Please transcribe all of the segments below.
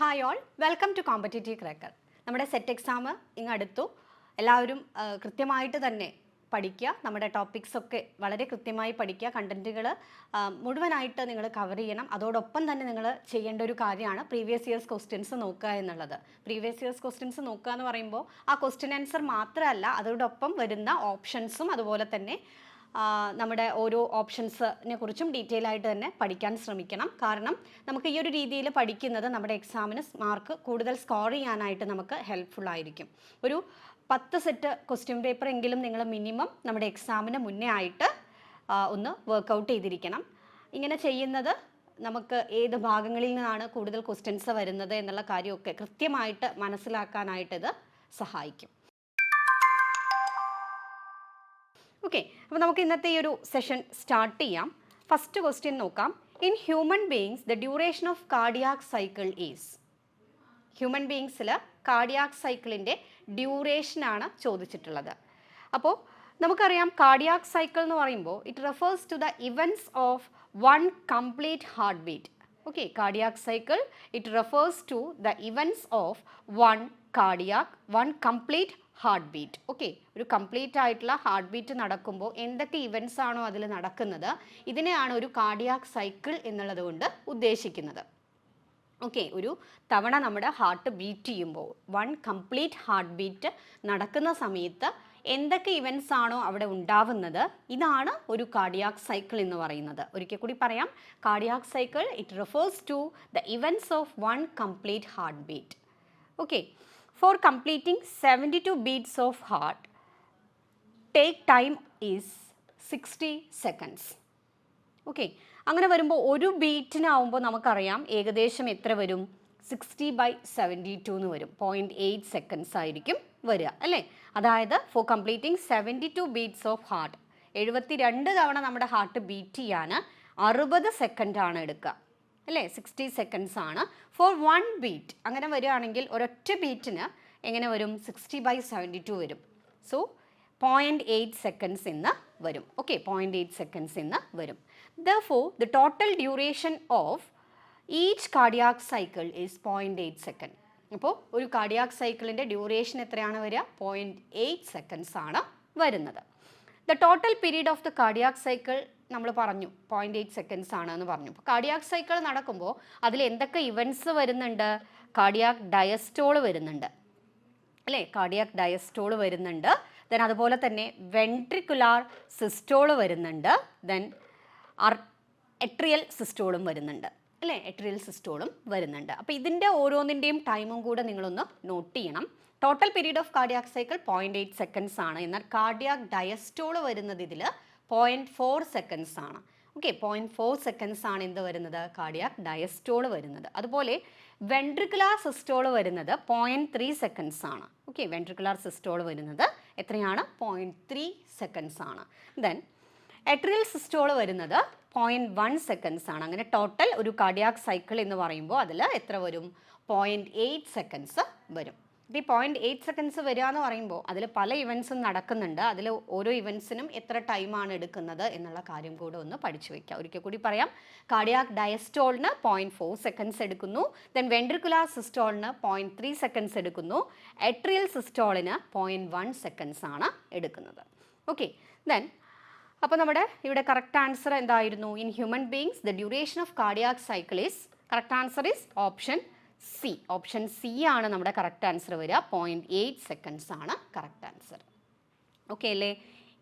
Hi all welcome to competitive cracker നമ്മുടെ SET exam ഇങ്ങ് അടുത്തു. എല്ലാവരും കൃത്യമായിട്ട് തന്നെ പഠിക്കുക. നമ്മുടെ ടോപ്പിക്സ് ഒക്കെ വളരെ കൃത്യമായി പഠിക്കുക. കണ്ടന്റുകൾ മുഴുവനായിട്ട് നിങ്ങൾ കവർ ചെയ്യണം. അതോടൊപ്പം തന്നെ നിങ്ങൾ ചെയ്യേണ്ട ഒരു കാര്യമാണ് പ്രീവിയസ് ഇയേഴ്സ് ക്വസ്റ്റ്യൻസ് നോക്കുക എന്നുള്ളത്. പ്രീവിയസ് ഇയേഴ്സ് ക്വസ്റ്റ്യൻസ് നോക്കുക എന്ന് പറയുമ്പോൾ ആ ക്വസ്റ്റ്യൻ ആൻസർ മാത്രമല്ല അതോടൊപ്പം വരുന്ന ഓപ്ഷൻസും അതുപോലെ തന്നെ നമ്മുടെ ഓരോ ഓപ്ഷൻസിനെ കുറിച്ചും ഡീറ്റെയിൽ ആയിട്ട് തന്നെ പഠിക്കാൻ ശ്രമിക്കണം. കാരണം നമുക്ക് ഈ ഒരു രീതിയിൽ പഠിക്കുന്നത് നമ്മുടെ എക്സാമിന് മാർക്ക് കൂടുതൽ സ്കോർ ചെയ്യാനായിട്ട് നമുക്ക് ഹെൽപ്ഫുൾ ആയിരിക്കും. ഒരു പത്ത് സെറ്റ് ക്വസ്റ്റ്യൻ പേപ്പർ എങ്കിലും നിങ്ങൾ മിനിമം നമ്മുടെ എക്സാമിന് മുന്നേ ആയിട്ട് ഒന്ന് വർക്കൗട്ട് ചെയ്തിരിക്കണം. ഇങ്ങനെ ചെയ്യുന്നത് നമുക്ക് ഏത് ഭാഗങ്ങളിൽ നിന്നാണ് കൂടുതൽ ക്വസ്റ്റ്യൻസ് വരുന്നത് എന്നുള്ള കാര്യമൊക്കെ കൃത്യമായിട്ട് മനസ്സിലാക്കാനായിട്ട് ഇത് സഹായിക്കും. ഓക്കെ അപ്പോൾ നമുക്ക് ഇന്നത്തെ ഈ ഒരു സെഷൻ സ്റ്റാർട്ട് ചെയ്യാം. ഫസ്റ്റ് ക്വസ്റ്റ്യൻ നോക്കാം. In human beings the duration of cardiac cycle is human ബീയിങ്സിൽ കാർഡിയാക് സൈക്കിളിന്റെ ഡ്യൂറേഷനാണ് ചോദിച്ചിട്ടുള്ളത്. അപ്പോൾ നമുക്കറിയാം കാർഡിയാക് സൈക്കിൾ എന്ന് പറയുമ്പോൾ it refers to the events of one complete heart beat okay cardiac cycle it refers to the events of one cardiac one complete heart beat okay ഒരു complete ആയിട്ടുള്ള ഹാർട്ട് ബീറ്റ് നടക്കുമ്പോൾ എന്തൊക്കെ events ആണോ അതിൽ നടക്കുന്നത്? ഇതിനെയാണ് ഒരു കാർഡിയാക് സൈക്കിൾ എന്നുള്ളത് കൊണ്ട് ഉദ്ദേശിക്കുന്നത്. ഓക്കെ ഒരു തവണ നമ്മുടെ ഹാർട്ട് ബീറ്റ് ചെയ്യുമ്പോൾ വൺ കംപ്ലീറ്റ് ഹാർട്ട് ബീറ്റ് നടക്കുന്ന സമയത്ത് എന്തൊക്കെ ഇവന്റ്സ് ആണോ അവിടെ ഉണ്ടാവുന്നത്? ഇതാണ് ഒരു കാർഡിയാക് സൈക്കിൾ എന്ന് പറയുന്നത്. ഒരിക്കൽ കൂടി പറയാം. Cardiac cycle it refers to the events of one complete heart beat okay for completing seventy two beats of heart take time is sixty seconds okay അങ്ങനെ വരുമ്പോൾ ഒരു ബീറ്റിനാവുമ്പോൾ നമുക്കറിയാം ഏകദേശം എത്ര വരും? സിക്സ്റ്റി ബൈ സെവന്റി ടു എന്ന് വരും. പോയിന്റ് എയ്റ്റ് സെക്കൻഡ്സ് ആയിരിക്കും വരിക അല്ലേ? അതായത് for completing seventy two beats of heart എഴുപത്തി രണ്ട് തവണ നമ്മുടെ ഹാർട്ട് ബീറ്റ് ചെയ്യാൻ അറുപത് സെക്കൻഡാണ് എടുക്കുക. അല്ലേ? സിക്സ്റ്റി സെക്കൻഡ്സ് ആണ്. ഫോർ വൺ ബീറ്റ് അങ്ങനെ വരികയാണെങ്കിൽ ഒരൊറ്റ ബീറ്റിന് എങ്ങനെ വരും? സിക്സ്റ്റി ബൈ സെവന്റി ടു വരും. സോ പോയിന്റ് എയ്റ്റ് സെക്കൻഡ്സ് എന്ന് വരും. ഓക്കെ പോയിന്റ് എയ്റ്റ് സെക്കൻഡ്സ് എന്ന് വരും. The for the total duration of each cardiac cycle is point eight second അപ്പോൾ ഒരു കാർഡിയാക് സൈക്കിളിന്റെ ഡ്യൂറേഷൻ എത്രയാണ് വരിക? പോയിന്റ് എയ്റ്റ് സെക്കൻഡ്സ് ആണ് വരുന്നത്. The total period of the cardiac cycle നമ്മൾ പറഞ്ഞു പോയിന്റ് എയ്റ്റ് സെക്കൻഡ്സ് ആണ് എന്ന് പറഞ്ഞു. അപ്പോൾ കാർഡിയാക് സൈക്കിൾ നടക്കുമ്പോൾ അതിൽ എന്തൊക്കെ ഇവന്റ്സ് വരുന്നുണ്ട്? കാർഡിയാക് ഡയസ്റ്റോൾ വരുന്നുണ്ട്. അല്ലേ? കാർഡിയാക് ഡയസ്റ്റോൾ വരുന്നുണ്ട്. ദെൻ അതുപോലെ തന്നെ വെൻട്രിക്കുലാർ സിസ്റ്റോൾ വരുന്നുണ്ട്. ദെൻ അർ എട്രിയൽ സിസ്റ്റോളും വരുന്നുണ്ട്. അല്ലേ? എട്രിയൽ സിസ്റ്റോളും വരുന്നുണ്ട്. അപ്പോൾ ഇതിന്റെ ഓരോന്നിന്റെയും ടൈമും കൂടെ നിങ്ങളൊന്ന് നോട്ട് ചെയ്യണം. Total period of cardiac cycle point eight seconds ആണ്. എന്നാൽ കാർഡിയാക് ഡയസ്റ്റോൾ വരുന്നത് ഇതിൽ പോയിന്റ് ഫോർ സെക്കൻഡ്സ് ആണ്. ഓക്കെ പോയിന്റ് ഫോർ സെക്കൻഡ്സ് ആണ് എന്ത് വരുന്നത്? കാർഡിയാക് ഡയസ്റ്റോൾ വരുന്നത്. അതുപോലെ വെൻട്രിക്കുലാർ സിസ്റ്റോൾ വരുന്നത് പോയിന്റ് ത്രീ സെക്കൻഡ്സ് ആണ്. ഓക്കെ വെൻട്രിക്കുലാർ സിസ്റ്റോൾ വരുന്നത് എത്രയാണ്? പോയിന്റ് ത്രീ സെക്കൻഡ്സ് ആണ്. ദെൻ എട്രിയൽ സിസ്റ്റോൾ വരുന്നത് പോയിന്റ് വൺ സെക്കൻഡ്സ് ആണ്. അങ്ങനെ ടോട്ടൽ ഒരു കാർഡിയാക് സൈക്കിൾ എന്ന് പറയുമ്പോൾ അതിൽ എത്ര വരും? പോയിന്റ് എയ്റ്റ് സെക്കൻഡ്സ് വരും. ഈ പോയിന്റ് എയ്റ്റ് സെക്കൻഡ്സ് വരിക എന്ന് പറയുമ്പോൾ അതിൽ പല ഇവന്റ്സും നടക്കുന്നുണ്ട്. അതിൽ ഓരോ ഇവന്റ്സിനും എത്ര ടൈമാണ് എടുക്കുന്നത് എന്നുള്ള കാര്യം കൂടെ ഒന്ന് പഠിച്ചു വയ്ക്കുക ഒരിക്കൽ കൂടി പറയാം. കാർഡിയാക് ഡയസ്റ്റോളിന് പോയിന്റ് ഫോർ സെക്കൻഡ്സ് എടുക്കുന്നു. ദെൻ വെൻട്രിക്കുലാർ സിസ്റ്റോളിന് പോയിന്റ് ത്രീ സെക്കൻഡ്സ് എടുക്കുന്നു. എട്രിയൽ സിസ്റ്റോളിന് പോയിന്റ് വൺ സെക്കൻഡ്സ് ആണ് എടുക്കുന്നത്. ഓക്കെ ദെൻ അപ്പോൾ നമ്മുടെ ഇവിടെ കറക്റ്റ് ആൻസർ എന്തായിരുന്നു? In human beings the duration of cardiac cycle is correct answer is option C option C ആണ് നമ്മുടെ കറക്റ്റ് ആൻസർ വരിക. പോയിന്റ് എയ്റ്റ് സെക്കൻഡ്സ് ആണ് കറക്റ്റ് ആൻസർ ഓക്കെ അല്ലേ?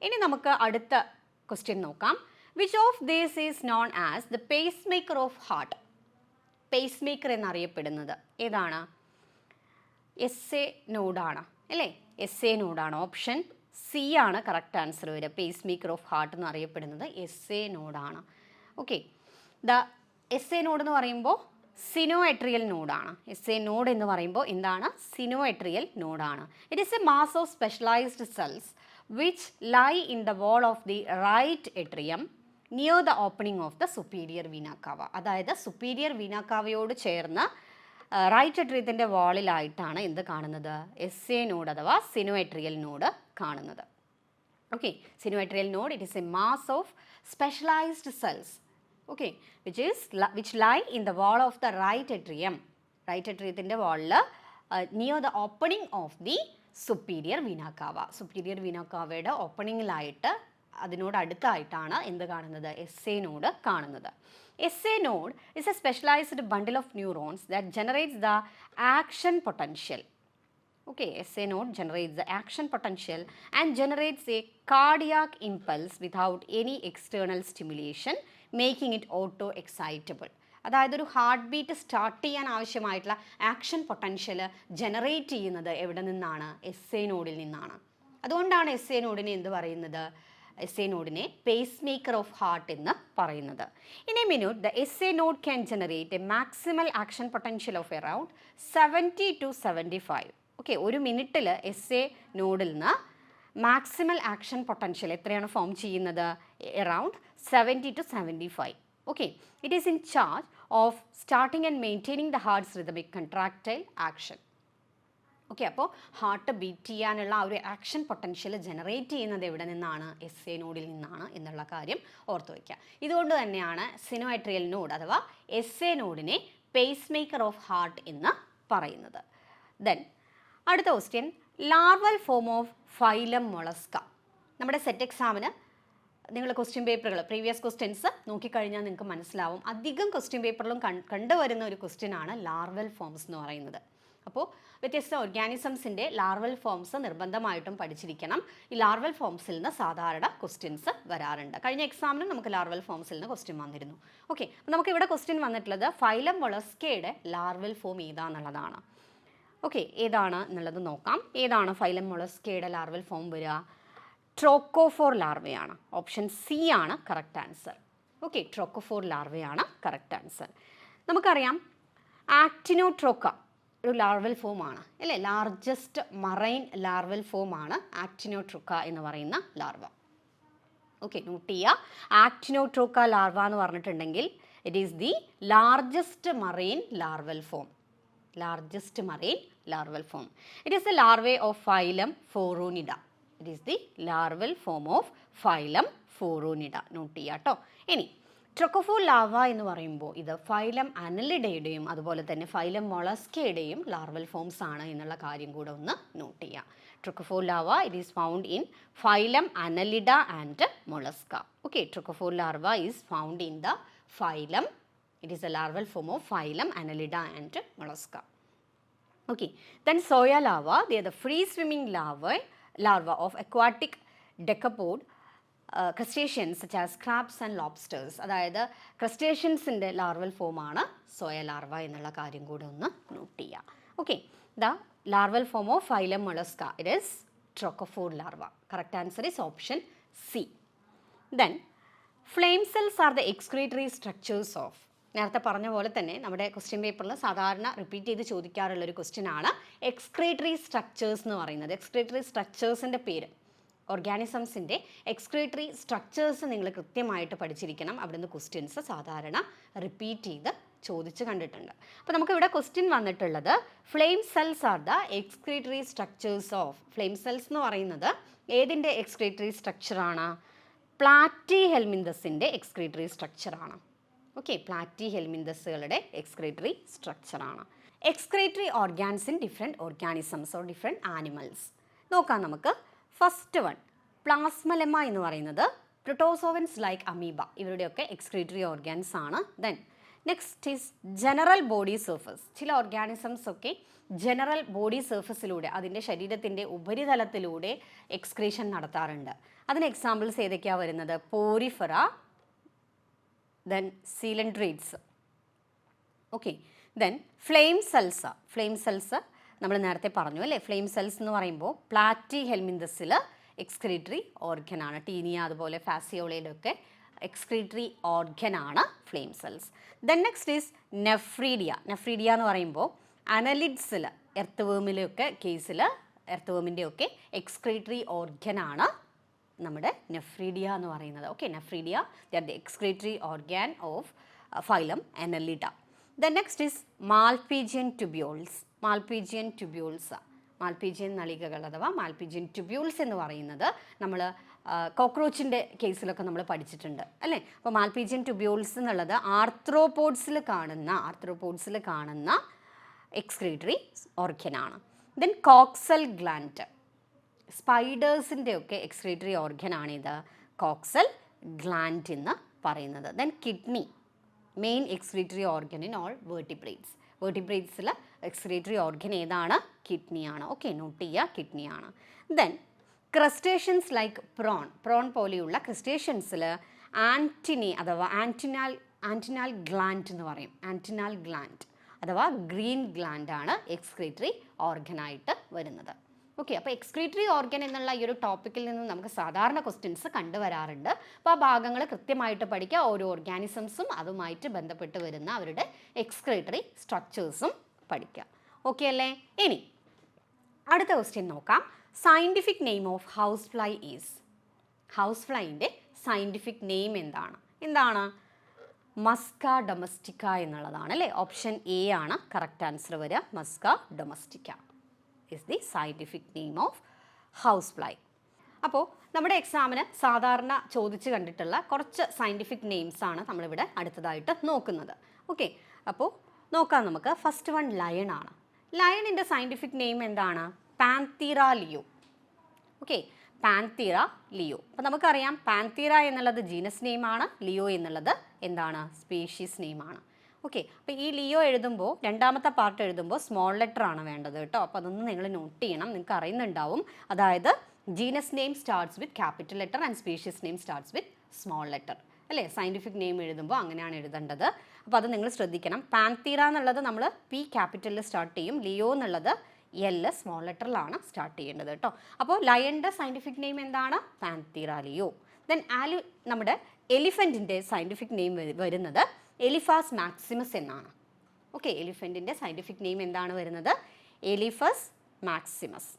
ഇനി നമുക്ക് അടുത്ത ക്വസ്റ്റ്യൻ നോക്കാം. Which of these is known as the pacemaker of heart pacemaker എന്നറിയപ്പെടുന്നത് ഏതാണ്? എസ് എ നോഡാണ് അല്ലേ? എസ് എ നോഡാണ് ഓപ്ഷൻ സി ആണ് കറക്റ്റ് ആൻസർ വരിക. പേസ് മേക്കർ ഓഫ് ഹാർട്ട് എന്ന് അറിയപ്പെടുന്നത് എസ് എ നോഡാണ് okay the S A node എന്ന് പറയുമ്പോൾ സിനോ എട്രിയൽ നോഡാണ്. എസ് എ നോഡ് എന്ന് പറയുമ്പോൾ എന്താണ്? സിനോ എട്രിയൽ നോഡാണ് it is a mass of specialised cells which lie in the wall of the right atrium near the opening of the superior vena cava അതായത് superior വീനാക്കാവയോട് ചേർന്ന് right എട്രിയത്തിന്റെ വാളിലായിട്ടാണ് എന്ത് കാണുന്നത്? S A node അഥവാ sinoatrial node കാണുന്നത്. Okay sinuatrial node it is a mass of specialised cells which is li- which lie in the wall of the right atrium right അട്രിയത്തിന്റെ വാളിൽ near the opening of the superior vena cava superior വിനാക്കാവയുടെ ഓപ്പണിങ്ങിലായിട്ട് അതിനോട് അടുത്തായിട്ടാണ് എന്ത് കാണുന്നത് S A node കാണുന്നത് S A node is a specialised bundle of neurons that generates the action potential Okay, SA node generates the action potential and generates a cardiac impulse without any external stimulation, making it auto excitable അതായത് ഒരു heart beat start ചെയ്യാൻ ആവശ്യമായിട്ടുള്ള action potential generate ചെയ്യുന്നത് എവിടെ നിന്നാണ്? S A നോഡിൽ നിന്നാണ്. അതുകൊണ്ടാണ് എസ് എ നോഡിനെ എന്ത് പറയുന്നത്? എസ് എ നോഡിനെ പേസ് മേക്കർ ഓഫ് ഹാർട്ട് എന്ന് പറയുന്നത്. ഇനി a minute the S A node can generate a maximal action potential of around seventy to seventy five okay ഒരു മിനിറ്റിൽ എസ് എ നോഡിൽ നിന്ന് മാക്സിമൽ ആക്ഷൻ പൊട്ടൻഷ്യൽ എത്രയാണ് ഫോം ചെയ്യുന്നത്? Around seventy to seventy five okay it is in charge of starting and maintaining the heart's rhythmic contractile action okay അപ്പോൾ heart beat ചെയ്യാനുള്ള ആ ഒരു ആക്ഷൻ പൊട്ടൻഷ്യൽ ജനറേറ്റ് ചെയ്യുന്നത് എവിടെ നിന്നാണ്? എസ് എ നോഡിൽ നിന്നാണ് എന്നുള്ള കാര്യം ഓർത്തു വയ്ക്കുക ഇതുകൊണ്ട് തന്നെയാണ് സിനോയട്രിയൽ നോഡ് അഥവാ എസ് എ നോഡിനെ പേസ് മേക്കർ ഓഫ് ഹാർട്ട് എന്ന് പറയുന്നത്. ദെൻ അടുത്ത question larval form of phylum Mollusca നമ്മുടെ സെറ്റ് എക്സാമിന് നിങ്ങൾ ക്വസ്റ്റ്യൻ പേപ്പറുകൾ പ്രീവിയസ് ക്വസ്റ്റ്യൻസ് നോക്കിക്കഴിഞ്ഞാൽ നിങ്ങൾക്ക് മനസ്സിലാവും. അധികം ക്വസ്റ്റ്യൻ പേപ്പറിലും കണ്ടുവരുന്ന ഒരു ക്വസ്റ്റ്യൻ ആണ് ലാർവൽ ഫോംസ് എന്ന് പറയുന്നത്. അപ്പോൾ വ്യത്യസ്ത ഓർഗാനിസംസിന്റെ ലാർവൽ ഫോംസ് നിർബന്ധമായിട്ടും പഠിച്ചിരിക്കണം. ഈ ലാർവൽ ഫോംസിൽ നിന്ന് സാധാരണ ക്വസ്റ്റ്യൻസ് വരാറുണ്ട്. കഴിഞ്ഞ എക്സാമിനും നമുക്ക് ലാർവൽ ഫോംസിൽ നിന്ന് ക്വസ്റ്റ്യൻ വന്നിരുന്നു. ഓക്കെ നമുക്ക് ഇവിടെ ക്വസ്റ്റ്യൻ വന്നിട്ടുള്ളത് ഫൈലം മൊളസ്കയുടെ ലാർവൽ ഫോം ഏതാന്നുള്ളതാണ്. ഓക്കെ ഏതാണ് എന്നുള്ളത് നോക്കാം. ഏതാണ് ഫൈലം മൊളസ്കയുടെ ലാർവൽ ഫോം വരിക? ട്രോക്കോഫോർ ലാർവയാണ്. ഓപ്ഷൻ സി ആണ് കറക്റ്റ് ആൻസർ. ഓക്കെ ട്രോക്കോഫോർ ലാർവയാണ് കറക്റ്റ് ആൻസർ. നമുക്കറിയാം ആക്ടിനോട്രോക്ക ഒരു ലാർവൽ ഫോമാണ് അല്ലേ? ലാർജസ്റ്റ് മറൈൻ ലാർവൽ ഫോമാണ് ആക്ടിനോട്രോക്ക എന്ന് പറയുന്ന ലാർവ. ഓക്കെ നോട്ട് ചെയ്യുക. ആക്ടിനോട്രോക്ക ലാർവ എന്ന് പറഞ്ഞിട്ടുണ്ടെങ്കിൽ it is the largest marine larval form largest marine larval form it is a larvae of phylum Phoronida. It is the larval form of phylum Phoronida note ചെയ്യുക കേട്ടോ ഇനി ട്രൊക്കോഫോ lava എന്ന് പറയുമ്പോൾ ഇത് phylum അനലിഡയുടെയും അതുപോലെ തന്നെ ഫൈലം മൊളസ്കയുടെയും ലാർവൽ ഫോംസ് ആണ് എന്നുള്ള കാര്യം കൂടെ ഒന്ന് നോട്ട് ചെയ്യാം. Trochophore larva it is found in phylum Annelida and Mollusca okay trochophore larva is found in the phylum it is a larval form of phylum Annelida and Mollusca okay then zoea larva the free swimming larva larvae, larva of aquatic decapod uh, crustaceans such as crabs and lobsters. അതായത് ക്രസ്റ്റേഷ്യൻസിന്റെ larval ഫോമാണ് zoea larva എന്നുള്ള കാര്യം കൂടെ ഒന്ന് note ചെയ്യുക okay the larval form of phylum Mollusca it is trochophore larva correct answer is option C then flame cells are the excretory structures of നേരത്തെ പറഞ്ഞ പോലെ തന്നെ നമ്മുടെ ക്വസ്റ്റ്യൻ പേപ്പറിൽ സാധാരണ റിപ്പീറ്റ് ചെയ്ത് ചോദിക്കാറുള്ള ഒരു ക്വസ്റ്റ്യൻ ആണ് എക്സ്ക്രീറ്ററി സ്ട്രക്ചേഴ്സ് എന്ന് പറയുന്നത്. എക്സ്ക്രീറ്ററി സ്ട്രക്ചേഴ്സിന്റെ പേര് ഓർഗാനിസംസിന്റെ എക്സ്ക്രീറ്ററി സ്ട്രക്ചേഴ്സ് നിങ്ങൾ കൃത്യമായിട്ട് പഠിച്ചിരിക്കണം. അവിടുന്ന് ക്വസ്റ്റ്യൻസ് സാധാരണ റിപ്പീറ്റ് ചെയ്ത് ചോദിച്ച് കണ്ടിട്ടുണ്ട്. അപ്പോൾ നമുക്കിവിടെ ക്വസ്റ്റ്യൻ വന്നിട്ടുള്ളത് flame cells are the excretory structures of flame cells എന്ന് പറയുന്നത് ഏതിന്റെ എക്സ്ക്രീറ്ററി സ്ട്രക്ചറാണ് പ്ലാറ്റി ഹെൽമിന്തസിന്റെ എക്സ്ക്രീറ്ററി സ്ട്രക്ചറാണ് ഓക്കെ പ്ലാറ്റി ഹെൽമിന്തസുകളുടെ excretory സ്ട്രക്ചറാണ് excretory organs in different organisms or different animals നോക്കാം നമുക്ക്. ഫസ്റ്റ് വൺ പ്ലാസ്മലെമ എന്ന് പറയുന്നത് പ്രോട്ടോസോവൻസ് ലൈക്ക് അമീബ ഇവരുടെയൊക്കെ എക്സ്ക്രീറ്ററി ഓർഗാൻസ് ആണ്. Then next is general body surface ചില ഓർഗാനിസംസ് ഒക്കെ ജനറൽ ബോഡി സർഫസിലൂടെ അതിന്റെ ശരീരത്തിന്റെ ഉപരിതലത്തിലൂടെ എക്സ്ക്രീഷൻ നടത്താറുണ്ട്. അതിന് എക്സാമ്പിൾസ് ഏതൊക്കെയാണ് വരുന്നത്? Porifera then coelenterates Okay, then flame cells. Flame cells നമ്മൾ നേരത്തെ പറഞ്ഞു അല്ലേ? ഫ്ലെയിം സെൽസ് എന്ന് പറയുമ്പോൾ പ്ലാറ്റി ഹെൽമിന്തസിൽ എക്സ്ക്രീറ്ററി ഓർഗനാണ് ടീനിയ അതുപോലെ ഫാസിയോളയിലൊക്കെ excretory ഓർഗനാണ് flame cells then next is nephridia nephridia എന്ന് പറയുമ്പോൾ അനലിഡ്സിൽ എർത്ത് വേമിലൊക്കെ കേസിൽ എർത്ത് വേമിന്റെയൊക്കെ എക്സ്ക്രീറ്ററി ഓർഗനാണ് നമ്മുടെ നെഫ്രീഡിയ എന്ന് പറയുന്നത്. Okay nephridia the the excretory organ of phylum Annelida the next is Malpighian tubules Malpighian tubules Malpighian നളികകൾ അഥവാ മാൽപീജിയൻ ട്യൂബ്യൂൾസ് എന്ന് പറയുന്നത് നമ്മൾ കോക്രോച്ചിന്റെ കേസിലൊക്കെ നമ്മൾ പഠിച്ചിട്ടുണ്ട് അല്ലേ? അപ്പോൾ മാൽപീജിയൻ ട്യൂബ്യൂൾസ് എന്നുള്ളത് ആർത്രോപോഡ്സിൽ കാണുന്ന ആർത്രോപോഡ്സിൽ കാണുന്ന എക്സ്ക്രീറ്ററി ഓർഗനാണ് ദെൻ കോക്സൽ ഗ്ലാൻഡ് സ്പൈഡേഴ്സിന്റെ ഒക്കെ എക്സ്ക്രീറ്ററി ഓർഗനാണ് ഇത് കോക്സൽ ഗ്ലാൻഡ് എന്ന് പറയുന്നത്. Then kidney main excretory organ in all vertebrates വേർട്ടിബ്രേറ്റ്സിൽ excretory organ ഏതാണ്? കിഡ്നിയാണ്. ഓക്കെ നോട്ട് ചെയ്യുക കിഡ്നിയാണ്. Then crustaceans like prawn prawn പോലെയുള്ള ക്രിസ്റ്റേഷ്യൻസിൽ ആന്റിനി അഥവാ ആന്റിനാൽ ആന്റിനാൽ ഗ്ലാൻഡ് എന്ന് പറയും. ആന്റിനാൽ ഗ്ലാൻഡ് അഥവാ ഗ്രീൻ ഗ്ലാൻഡാണ് എക്സ്ക്രീറ്ററി ഓർഗനായിട്ട് വരുന്നത്. ഓക്കെ അപ്പോൾ എക്സ്ക്രീറ്ററി ഓർഗൻ എന്നുള്ള ഈ ഒരു ടോപ്പിക്കിൽ നിന്ന് നമുക്ക് സാധാരണ ക്വസ്റ്റ്യൻസ് കണ്ടുവരാറുണ്ട്. അപ്പോൾ ആ ഭാഗങ്ങൾ കൃത്യമായിട്ട് പഠിക്കുക ഓരോ ഓർഗാനിസംസും അതുമായിട്ട് ബന്ധപ്പെട്ട് വരുന്ന അവരുടെ എക്സ്ക്രീറ്ററി സ്ട്രക്ചേഴ്സും പഠിക്കുക. ഓക്കെ അല്ലേ? ഇനി അടുത്ത ക്വസ്റ്റ്യൻ നോക്കാം. Scientific name of house fly is house ഫ്ലൈന്റെ scientific name എന്താണ്? എന്താണ്? മസ്ക ഡൊമസ്റ്റിക്ക എന്നുള്ളതാണ് അല്ലേ? ഓപ്ഷൻ എ ആണ്. കറക്റ്റ് ആൻസർ വരിക. Musca domestica is the scientific name of house fly അപ്പോൾ നമ്മുടെ എക്സാമിന് സാധാരണ ചോദിച്ചു കണ്ടിട്ടുള്ള കുറച്ച് സയന്റിഫിക് നെയിംസ് ആണ് നമ്മളിവിടെ അടുത്തതായിട്ട് നോക്കുന്നത്. ഓക്കെ അപ്പോൾ നോക്കാം നമുക്ക്. ഫസ്റ്റ് വൺ ലയൺ ആണ്. ലയണിന്റെ സയന്റിഫിക് നെയിം എന്താണ്? Panthera leo okay Panthera leo അപ്പോൾ നമുക്കറിയാം പാൻതീറ എന്നുള്ളത് ജീനസ് നെയിമാണ് ലിയോ എന്നുള്ളത് എന്താണ്? സ്പീഷീസ് നെയിമാണ് ഓക്കെ അപ്പോൾ ഈ ലിയോ എഴുതുമ്പോൾ രണ്ടാമത്തെ പാർട്ട് എഴുതുമ്പോൾ സ്മോൾ ലെറ്റർ ആണ് വേണ്ടത് കേട്ടോ. അപ്പോൾ അതൊന്ന് നിങ്ങൾ നോട്ട് ചെയ്യണം. നിങ്ങൾക്ക് അറിയുന്നുണ്ടാവും. അതായത് genus name starts with capital letter and species name starts with small letter അല്ലേ? സയന്റിഫിക് നെയിം എഴുതുമ്പോൾ അങ്ങനെയാണ് എഴുതേണ്ടത്. അപ്പോൾ അത് നിങ്ങൾ ശ്രദ്ധിക്കണം. പാൻതീറ എന്നുള്ളത് നമ്മൾ പി ക്യാപിറ്റലിൽ സ്റ്റാർട്ട് ചെയ്യും. ലിയോ എന്നുള്ളത് എൽ സ്മോൾ ലെറ്ററിലാണ് സ്റ്റാർട്ട് ചെയ്യേണ്ടത് കേട്ടോ. അപ്പോൾ ലയണിന്റെ സയന്റിഫിക് നെയിം എന്താണ്? പാൻതീറ ലിയോ ദെൻ ആലു നമ്മുടെ എലിഫന്റിന്റെ സയന്റിഫിക് നെയിം വരുന്നത് എലിഫാസ് മാക്സിമസ് എന്നാണ്. ഓക്കെ എലിഫന്റിന്റെ സയന്റിഫിക് നെയിം എന്താണ് വരുന്നത്? എലിഫസ് മാക്സിമസ്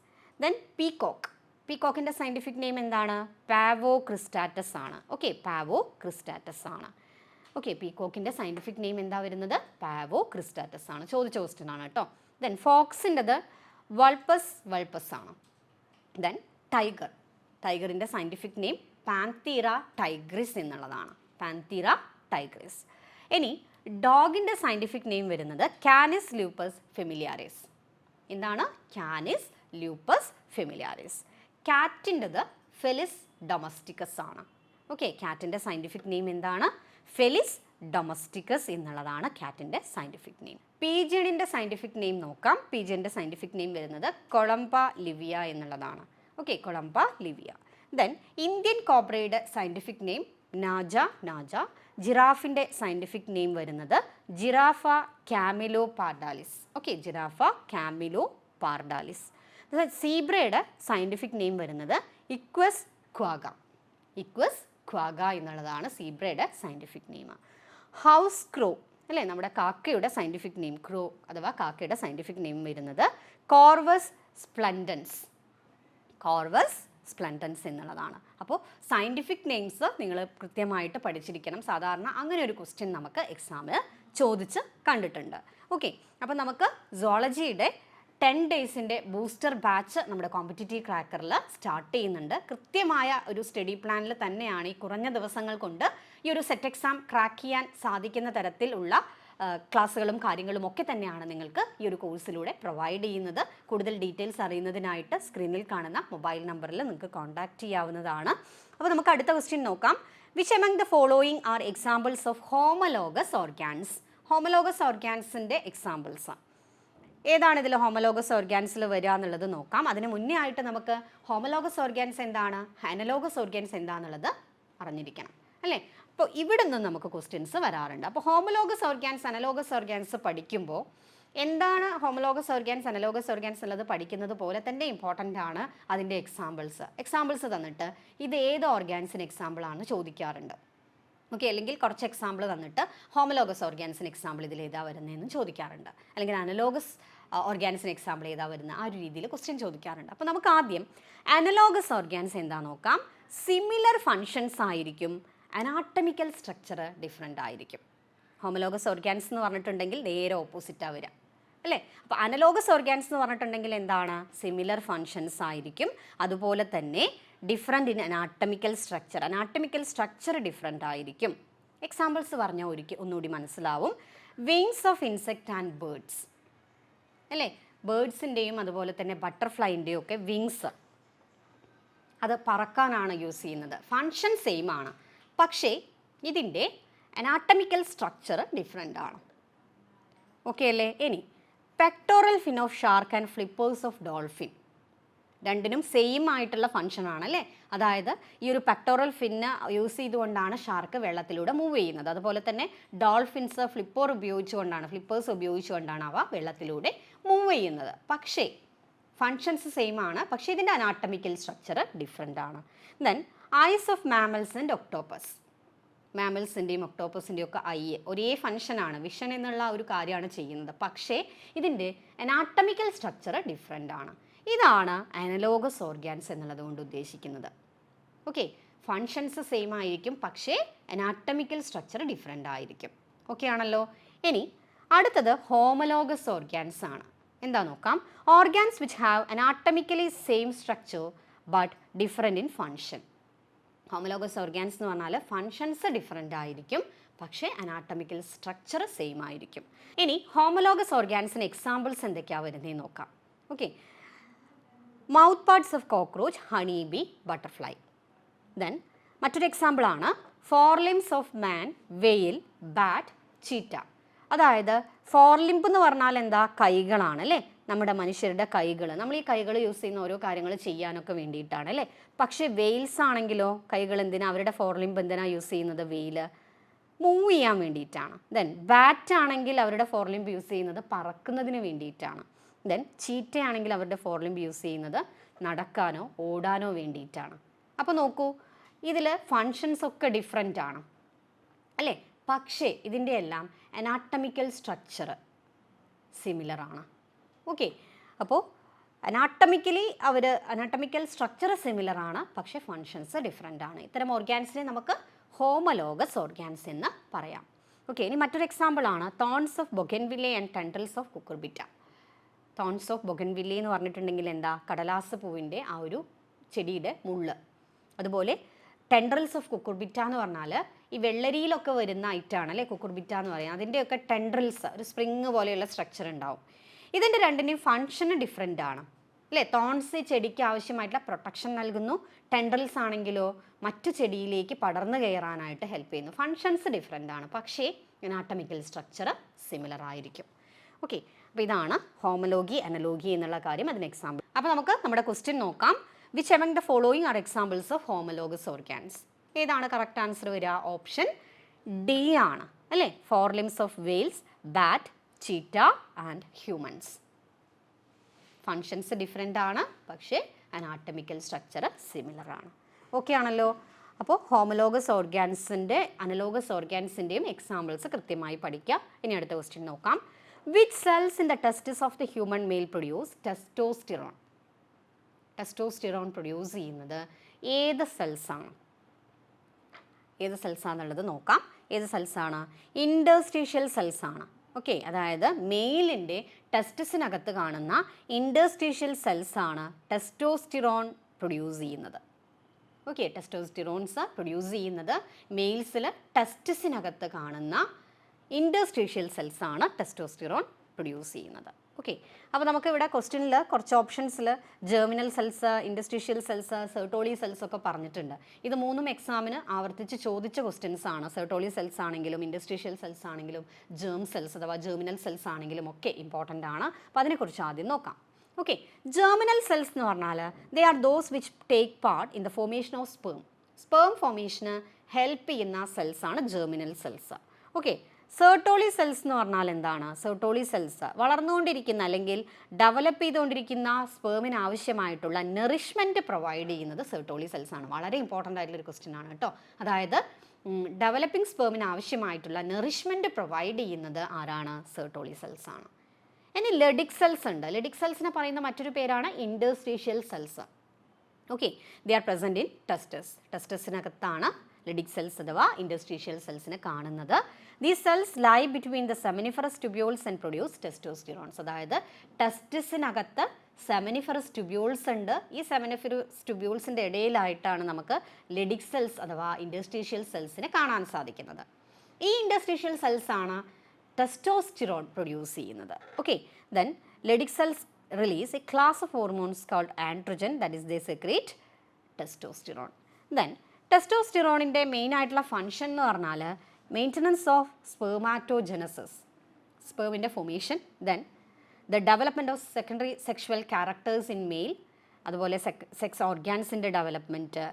ദെൻ പീകോക്ക് പീകോക്കിന്റെ സയന്റിഫിക് നെയിം എന്താണ്? പാവോ ക്രിസ്റ്റാറ്റസ് ആണ്. ഓക്കെ പാവോ ക്രിസ്റ്റാറ്റസ് ആണ്. ഓക്കെ പീകോക്കിന്റെ സയന്റിഫിക് നെയിം എന്താ വരുന്നത്? പാവോ ക്രിസ്റ്റാറ്റസ് ആണ്. ചോദിച്ച ക്വസ്റ്റ്യൻ ആണ് കേട്ടോ. ദെൻ ഫോക്സിന്റെത് വൾപ്പസ് വൾപ്പസ് ആണ്. ദെൻ ടൈഗർ ടൈഗറിന്റെ സയന്റിഫിക് നെയിം പാന്തീറ ടൈഗ്രിസ് എന്നുള്ളതാണ്. പാന്തീറ ടൈഗ്രിസ് ഇനി ഡോഗിന്റെ സയന്റിഫിക് നെയിം വരുന്നത് കാനിസ് ലൂപ്പസ് ഫെമിലിയാരിസ്. എന്താണ്? Canis lupus familiaris. കാറ്റിന്റെത് Felis domesticus ആണ്. ഓക്കെ കാറ്റിന്റെ സയന്റിഫിക് നെയിം എന്താണ്? ഫെലിസ് ഡൊമസ്റ്റിക്കസ് എന്നുള്ളതാണ് കാറ്റിന്റെ സയന്റിഫിക് നെയിം. പീജിയണിന്റെ സയന്റിഫിക് നെയിം നോക്കാം. പീജിയന്റെ സയന്റിഫിക് നെയിം വരുന്നത് കൊളംബ ലിവിയ എന്നുള്ളതാണ്. Okay Columba livia. Then Indian കോബ്രയുടെ scientific name Naja naja. ജിറാഫിന്റെ സയന്റിഫിക് നെയിം വരുന്നത് Giraffa camelopardalis okay Giraffa camelopardalis സീബ്രയുടെ scientific name വരുന്നത് ഇക്വസ് ക്വാഗ. ഇക്വസ് ക്വാഗ എന്നുള്ളതാണ് സീബ്രയുടെ സയന്റിഫിക് നെയിം ഹൗസ് ക്രോ അല്ലേ? നമ്മുടെ കാക്കയുടെ സയന്റിഫിക് നെയിം ക്രോ അഥവാ കാക്കയുടെ സയന്റിഫിക് നെയിം വരുന്നത് കോർവസ് സ്പ്ലൻഡൻസ്. കോർവസ് സ്പ്ലൻഡൻസ് എന്നുള്ളതാണ്. അപ്പോൾ സയന്റിഫിക് നെയിംസ് നിങ്ങൾ കൃത്യമായിട്ട് പഠിച്ചിരിക്കണം. സാധാരണ അങ്ങനെ ഒരു ക്വസ്റ്റ്യൻ നമുക്ക് എക്സാമിൽ ചോദിച്ച് കണ്ടിട്ടുണ്ട്. ഓക്കെ അപ്പോൾ നമുക്ക് സോളജിയുടെ ടെൻ ഡേയ്സിന്റെ ബൂസ്റ്റർ ബാച്ച് നമ്മുടെ കോമ്പറ്റേറ്റീവ് ക്രാക്കറിൽ സ്റ്റാർട്ട് ചെയ്യുന്നുണ്ട്. കൃത്യമായ ഒരു സ്റ്റഡി പ്ലാനിൽ തന്നെയാണ് ഈ കുറഞ്ഞ ദിവസങ്ങൾ കൊണ്ട് ഈ ഒരു സെറ്റ് എക്സാം ക്രാക്ക് ചെയ്യാൻ സാധിക്കുന്ന തരത്തിലുള്ള ക്ലാസ്സുകളും കാര്യങ്ങളും ഒക്കെ തന്നെയാണ് നിങ്ങൾക്ക് ഈ ഒരു കോഴ്സിലൂടെ പ്രൊവൈഡ് ചെയ്യുന്നത്. കൂടുതൽ ഡീറ്റെയിൽസ് അറിയുന്നതിനായിട്ട് സ്ക്രീനിൽ കാണുന്ന മൊബൈൽ നമ്പറിൽ നിങ്ങൾക്ക് കോൺടാക്റ്റ് ചെയ്യാവുന്നതാണ്. അപ്പോൾ നമുക്ക് അടുത്ത ക്വസ്റ്റ്യൻ നോക്കാം. Which among the following are examples of homologous organs homologous organs examples ഏതാണ് ഇതിൽ ഹോമലോഗസ് ഓർഗാൻസിൽ വരിക എന്നുള്ളത് നോക്കാം. അതിന് മുന്നേ ആയിട്ട് നമുക്ക് ഹോമലോഗസ് ഓർഗാൻസ് എന്താണ്? അനലോഗസ് ഓർഗാൻസ് എന്താണെന്നുള്ളത് അറിഞ്ഞിരിക്കണം. അല്ലേ? അപ്പോൾ ഇവിടെ നിന്ന് നമുക്ക് ക്വസ്റ്റ്യൻസ് വരാറുണ്ട്. അപ്പോൾ ഹോമലോഗസ് ഓർഗാൻസ് അനലോഗസ് ഓർഗാൻസ് പഠിക്കുമ്പോൾ എന്താണ് ഹോമലോഗസ് ഓർഗാൻസ് അനലോഗസ് ഓർഗാൻസ് എന്നുള്ളത് പഠിക്കുന്നത് പോലെ തന്നെ ഇമ്പോർട്ടന്റ് ആണ് അതിന്റെ എക്സാമ്പിൾസ് എക്സാമ്പിൾസ് തന്നിട്ട് ഇത് ഏത് ഓർഗാൻസിന് എക്സാമ്പിൾ ആണ് ചോദിക്കാറുണ്ട്. ഓക്കെ അല്ലെങ്കിൽ കുറച്ച് എക്സാമ്പിൾ തന്നിട്ട് ഹോമലോഗസ് ഓർഗാൻസിന് എക്സാമ്പിൾ ഇതിൽ ഏതാ വരുന്നതെന്ന് ചോദിക്കാറുണ്ട്. അല്ലെങ്കിൽ അനലോഗസ് ഓർഗാൻസിന് എക്സാമ്പിൾ ഏതാ വരുന്ന ആ ഒരു രീതിയിൽ ക്വസ്റ്റ്യൻ ചോദിക്കാറുണ്ട്. അപ്പോൾ നമുക്ക് ആദ്യം അനലോഗസ് ഓർഗാൻസ് എന്താ നോക്കാം? സിമിലർ ഫങ്ഷൻസ് ആയിരിക്കും അനാട്ടമിക്കൽ സ്ട്രക്ചർ ഡിഫറെന്റ് ആയിരിക്കും. ഹോമലോഗസ് ഓർഗാൻസ് എന്ന് പറഞ്ഞിട്ടുണ്ടെങ്കിൽ നേരെ ഓപ്പോസിറ്റാണ് വരിക. അല്ലേ? അപ്പോൾ അനലോഗസ് ഓർഗാൻസ് എന്ന് പറഞ്ഞിട്ടുണ്ടെങ്കിൽ എന്താണ്? സിമിലർ ഫങ്ഷൻസ് ആയിരിക്കും. അതുപോലെ തന്നെ different in anatomical structure anatomical structure different ആയിരിക്കും. എക്സാമ്പിൾസ് പറഞ്ഞാൽ ഒരിക്കൽ ഒന്നുകൂടി മനസ്സിലാവും. Wings of insect and birds അല്ലേ? ബേഡ്സിന്റെയും അതുപോലെ തന്നെ ബട്ടർഫ്ലൈന്റെയും ഒക്കെ വിങ്സ് അത് പറക്കാനാണ് യൂസ് ചെയ്യുന്നത്. ഫങ്ഷൻ സെയിം ആണ്. പക്ഷേ ഇതിന്റെ അനാട്ടമിക്കൽ സ്ട്രക്ചർ ഡിഫറെന്റ് ആണ്. ഓക്കെ അല്ലേ? ഇനി pectoral fin of shark and flippers of dolphin രണ്ടിനും സെയിം ആയിട്ടുള്ള ഫങ്ഷൻ അല്ലേ? അതായത് ഈ ഒരു പെക്ടോറൽ ഫിന്ന് യൂസ് ചെയ്തുകൊണ്ടാണ് ഷാർക്ക് വെള്ളത്തിലൂടെ മൂവ് ചെയ്യുന്നത്. അതുപോലെ തന്നെ ഡോൾഫിൻസ് ഫ്ലിപ്പോർ ഉപയോഗിച്ചുകൊണ്ടാണ് ഫ്ലിപ്പേഴ്സ് ഉപയോഗിച്ചുകൊണ്ടാണ് അവ വെള്ളത്തിലൂടെ മൂവ് ചെയ്യുന്നത്. പക്ഷേ ഫങ്ഷൻസ് സെയിം ആണ്. പക്ഷേ ഇതിന്റെ അനാട്ടമിക്കൽ സ്ട്രക്ചർ ഡിഫറെന്റ് ആണ്. Then eyes of mammals and octopus മാമൽസിന്റെയും ഒക്ടോപ്പസിന്റെയും ഒക്കെ ഐ ഒരേ ഫങ്ഷനാണ് വിഷൻ എന്നുള്ള ഒരു കാര്യമാണ് ചെയ്യുന്നത്. പക്ഷേ ഇതിന്റെ അനാട്ടമിക്കൽ സ്ട്രക്ചർ ഡിഫറെന്റ് ആണ്. ഇതാണ് അനലോഗസ് ഓർഗാൻസ് എന്നുള്ളത് കൊണ്ട് ഉദ്ദേശിക്കുന്നത്. ഓക്കെ ഫങ്ഷൻസ് സെയിം ആയിരിക്കും. പക്ഷേ അനാട്ടമിക്കൽ സ്ട്രക്ചർ ഡിഫറെന്റ് ആയിരിക്കും. ഓക്കെ ആണല്ലോ? ഇനി അടുത്തത് ഹോമലോഗസ് ഓർഗാൻസ് ആണ്. എന്താ നോക്കാം? Organs which have anatomically same structure but different in function homologous organs എന്ന് പറഞ്ഞാൽ ഫങ്ഷൻസ് ഡിഫറെന്റ് ആയിരിക്കും. പക്ഷേ അനാട്ടമിക്കൽ സ്ട്രക്ചർ സെയിം ആയിരിക്കും. ഇനി ഹോമലോഗസ് ഓർഗാൻസിന് എക്സാമ്പിൾസ് എന്തൊക്കെയാണ് വരുന്നത് നോക്കാം. Okay mouth parts of cockroach honey bee butterfly then മറ്റൊരു എക്സാമ്പിളാണ് ഫോർലിംസ് ഓഫ് മാൻ വെയിൽ ബാറ്റ് ചീറ്റ അതായത് ഫോർലിംപ് എന്ന് പറഞ്ഞാൽ എന്താ? കൈകളാണ് അല്ലേ? നമ്മുടെ മനുഷ്യരുടെ കൈകൾ നമ്മൾ ഈ കൈകൾ യൂസ് ചെയ്യുന്ന ഓരോ കാര്യങ്ങൾ ചെയ്യാനൊക്കെ വേണ്ടിയിട്ടാണ് അല്ലേ? പക്ഷേ വെയിൽസ് ആണെങ്കിലോ കൈകൾ എന്തിനാ അവരുടെ ഫോർലിംബ് എന്തിനാ യൂസ് ചെയ്യുന്നത്? വെയിൽ മൂവ് ചെയ്യാൻ വേണ്ടിയിട്ടാണ്. ദെൻ ബാറ്റ് ആണെങ്കിൽ അവരുടെ ഫോർലിംബ് യൂസ് ചെയ്യുന്നത് പറക്കുന്നതിന് വേണ്ടിയിട്ടാണ്. ദെൻ ചീറ്റയാണെങ്കിൽ അവരുടെ ഫോർലിംബ് യൂസ് ചെയ്യുന്നത് നടക്കാനോ ഓടാനോ വേണ്ടിയിട്ടാണ്. അപ്പോൾ നോക്കൂ ഇതിൽ ഫങ്ഷൻസ് ഒക്കെ ഡിഫറെന്റ് ആണ്. അല്ലേ? പക്ഷേ ഇതിന്റെ എല്ലാം അനാട്ടമിക്കൽ സ്ട്രക്ചർ സിമിലർ ആണ്. ഓക്കെ. അപ്പോൾ അനാട്ടമിക്കലി അവർ അനാട്ടമിക്കൽ സ്ട്രക്ചർ സിമിലർ ആണ് പക്ഷേ ഫങ്ഷൻസ് ഡിഫറെന്റ് ആണ്. ഇത്തരം ഓർഗാൻസിനെ നമുക്ക് ഹോമലോഗസ് ഓർഗാൻസ് എന്ന് പറയാം. ഓക്കെ ഇനി മറ്റൊരു എക്സാമ്പിൾ ആണ് thorns of bougainvillea and tendrils of Cucurbita thorns of bougainvillea എന്ന് പറഞ്ഞിട്ടുണ്ടെങ്കിൽ എന്താ? കടലാസ് പൂവിന്റെ ആ ഒരു ചെടിയുടെ മുള്ള്. അതുപോലെ ടെൻഡ്രൽസ് ഓഫ് കുക്കുർബിറ്റ എന്ന് പറഞ്ഞാൽ ഈ വെള്ളരിയിലൊക്കെ വരുന്ന ഐറ്റാണ് അല്ലേ കുക്കുർബിറ്റ എന്ന് പറയുന്നത്. അതിന്റെയൊക്കെ ടെൻഡ്രൽസ് ഒരു സ്പ്രിങ് പോലെയുള്ള സ്ട്രക്ചർ ഉണ്ടാവും. ഇതിന്റെ രണ്ടിന്റെയും ഫങ്ഷന് ഡിഫറെന്റ് ആണ്. അല്ലേ? തോൺസ് ചെടിക്ക് ആവശ്യമായിട്ടുള്ള പ്രൊട്ടക്ഷൻ നൽകുന്നു. ടെൻഡ്രൽസ് ആണെങ്കിലോ മറ്റു ചെടിയിലേക്ക് പടർന്നു കയറാനായിട്ട് ഹെൽപ്പ് ചെയ്യുന്നു. ഫങ്ഷൻസ് ഡിഫറെന്റ് ആണ്. പക്ഷേ അനാട്ടമിക്കൽ സ്ട്രക്ചർ സിമിലർ ആയിരിക്കും. ഓക്കെ അപ്പോൾ ഇതാണ് ഹോമലോഗി അനലോഗി എന്നുള്ള കാര്യം അതിന് എക്സാമ്പിൾ അപ്പോൾ നമുക്ക് നമ്മുടെ ക്വസ്റ്റ്യൻ നോക്കാം. Which among the following are examples of homologous organs ഏതാണ് കറക്റ്റ് ആൻസർ വരിക? ഓപ്ഷൻ ഡി ആണ്. അല്ലേ? Four limbs of whales bat cheetah and humans. Functions different ആണ് പക്ഷേ അനാട്ടമിക്കൽ സ്ട്രക്ചർ സിമിലർ ആണ്. ഓക്കെ ആണല്ലോ? അപ്പോൾ ഹോമലോഗസ് ഓർഗാൻസിന്റെ അനലോഗസ് ഓർഗാൻസിന്റെയും എക്സാമ്പിൾസ് കൃത്യമായി പഠിക്കുക ഇനി അടുത്ത ക്വസ്റ്റ്യൻ നോക്കാം. Which cells in the testis of the human male produce testosterone testosterone produce ചെയ്യുന്നത് ഏത് സെൽസാണ് ഏത് സെൽസാണെന്നുള്ളത് നോക്കാം. ഏത് സെൽസാണ് ഇൻഡസ്ട്രീഷ്യൽ സെൽസാണ് ഓക്കെ അതായത് മെയിലിന്റെ ടെസ്റ്റസിനകത്ത് കാണുന്ന ഇൻഡസ്ട്രീഷ്യൽ സെൽസാണ് ടെസ്റ്റോസ്റ്റിറോൺ പ്രൊഡ്യൂസ് ചെയ്യുന്നത്. ഓക്കെ ടെസ്റ്റോസ്റ്റിറോൺസ് പ്രൊഡ്യൂസ് ചെയ്യുന്നത് മെയിൽസിൽ ടെസ്റ്റസിനകത്ത് കാണുന്ന ഇൻഡസ്ട്രീഷ്യൽ സെൽസാണ് ടെസ്റ്റോസ്റ്റിറോൺ പ്രൊഡ്യൂസ് ചെയ്യുന്നത്. ഓക്കെ അപ്പോൾ നമുക്ക് ഇവിടെ ക്വസ്റ്റ്യനിൽ കുറച്ച് ഓപ്ഷൻസിൽ germinal cells interstitial cells Sertoli cells ഒക്കെ പറഞ്ഞിട്ടുണ്ട്. ഇത് മൂന്നും എക്സാമിന് ആവർത്തിച്ച് ചോദിച്ച ക്വസ്റ്റ്യൻസ് ആണ്. സെർട്ടോളി സെൽസ് ആണെങ്കിലും ഇൻഡസ്ട്രീഷ്യൽ സെൽസ് ആണെങ്കിലും ജേം സെൽസ് അഥവാ ജേർമിനൽ സെൽസ് ആണെങ്കിലും ഒക്കെ ഇമ്പോർട്ടന്റ് ആണ്. അപ്പോൾ അതിനെക്കുറിച്ച് ആദ്യം നോക്കാം. ഓക്കെ ജേർമിനൽ സെൽസ് എന്ന് പറഞ്ഞാൽ they are those which take part in the formation of sperm sperm ഫോർമേഷന് help ചെയ്യുന്ന സെൽസ് ആണ് germinal cells okay Sertoli cells എന്ന് പറഞ്ഞാൽ എന്താണ്? സെർട്ടോളി സെൽസ് വളർന്നുകൊണ്ടിരിക്കുന്ന അല്ലെങ്കിൽ ഡെവലപ്പ് ചെയ്തുകൊണ്ടിരിക്കുന്ന സ്പേമിന് ആവശ്യമായിട്ടുള്ള നറിഷ്മെന്റ് പ്രൊവൈഡ് ചെയ്യുന്നത് സെർട്ടോളി സെൽസ് ആണ്. വളരെ ഇമ്പോർട്ടന്റ് ആയിട്ടുള്ള ഒരു ക്വസ്റ്റ്യൻ ആണ് കേട്ടോ. അതായത് ഡെവലപ്പിംഗ് സ്പേമിന് ആവശ്യമായിട്ടുള്ള നറിഷ്മെന്റ് പ്രൊവൈഡ് ചെയ്യുന്നത് ആരാണ്? സെർട്ടോളി സെൽസ് ആണ്. ഇനി ലെഡിക് സെൽസ് ഉണ്ട്. ലെഡിക് സെൽസിനെ പറയുന്ന മറ്റൊരു പേരാണ് interstitial cells okay they are present in testes ടെസ്റ്റസിനകത്താണ് Leydig cells അഥവാ ഇൻഡസ്ട്രീഷ്യൽ സെൽസിനെ കാണുന്നത്. These cells lie between the seminiferous tubules and produce testosterones അതായത് ടെസ്റ്റിസിനകത്ത് സെമിനിഫറസ് ട്യൂബ്യൂൾസ് ഉണ്ട്. ഈ സെമിനിഫറസ് ട്യൂബ്യൂൾസിന്റെ ഇടയിലായിട്ടാണ് നമുക്ക് ലിഡിക് സെൽസ് അഥവാ ഇൻഡസ്ട്രീഷ്യൽ സെൽസിനെ കാണാൻ സാധിക്കുന്നത്. ഈ ഇൻഡസ്ട്രീഷ്യൽ സെൽസാണ് ടെസ്റ്റോസ്റ്റിറോൺ പ്രൊഡ്യൂസ് ചെയ്യുന്നത്. Okay then Leydig cells release a class of hormones called androgen that is they secrete testosterone then ടെസ്റ്റോസ്റ്റിറോണിന്റെ മെയിൻ ആയിട്ടുള്ള ഫങ്ഷൻ എന്ന് പറഞ്ഞാൽ maintenance of spermatogenesis സ്പേമിന്റെ formation then the development of secondary sexual characters in male അതുപോലെ sex ഓർഗാൻസിന്റെ development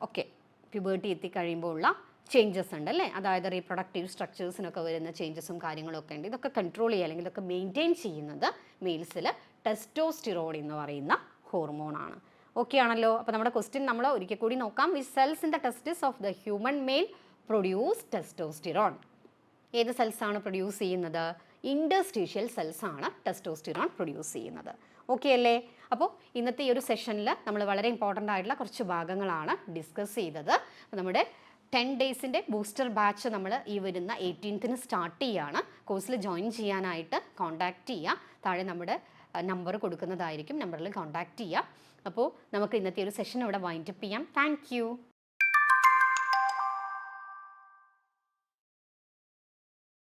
ഒക്കെ puberty എത്തിക്കഴിയുമ്പോൾ ഉള്ള changes ഉണ്ട് അല്ലേ? അതായത് റീപ്രൊഡക്റ്റീവ് സ്ട്രക്ചേഴ്സിനൊക്കെ വരുന്ന ചേഞ്ചസും കാര്യങ്ങളൊക്കെ ഉണ്ട്. ഇതൊക്കെ കൺട്രോൾ ചെയ്യുക അല്ലെങ്കിൽ ഇതൊക്കെ മെയിന്റെയിൻ ചെയ്യുന്നത് മെയിൽസിൽ ടെസ്റ്റോസ്റ്റിറോൺ എന്ന് പറയുന്ന ഹോർമോണാണ് ഓക്കെ ആണല്ലോ. അപ്പോൾ നമ്മുടെ ക്വസ്റ്റ്യൻ നമ്മൾ ഒരിക്കൽ കൂടി നോക്കാം. V cells in the testis of the human male produce testosterone ഏത് സെൽസാണ് പ്രൊഡ്യൂസ് ചെയ്യുന്നത്? ഇൻഡസ്ട്രീഷ്യൽ ആണ് ടെസ്റ്റോസ്റ്റിറോൺ പ്രൊഡ്യൂസ് ചെയ്യുന്നത്. ഓക്കെ അല്ലേ? അപ്പോൾ ഇന്നത്തെ ഈ ഒരു സെഷനിൽ നമ്മൾ വളരെ ഇമ്പോർട്ടന്റ് ആയിട്ടുള്ള കുറച്ച് ഭാഗങ്ങളാണ് ഡിസ്കസ് ചെയ്തത്. നമ്മുടെ ടെൻ ഡേയ്സിന്റെ ബൂസ്റ്റർ ബാച്ച് നമ്മൾ ഈ വരുന്ന എയ്റ്റീൻത്തിന് സ്റ്റാർട്ട് ചെയ്യുകയാണ് കോഴ്സിൽ ജോയിൻ ചെയ്യാനായിട്ട് കോൺടാക്റ്റ് ചെയ്യുക താഴെ നമ്മുടെ നമ്പർ കൊടുക്കുന്നതായിരിക്കും. നമ്പറിൽ കോൺടാക്റ്റ് ചെയ്യുക അപ്പോൾ നമുക്ക് ഇന്നത്തെ ഒരു സെഷൻ ഇവിടെ വൈൻഡപ്പ് ചെയ്യാം. താങ്ക്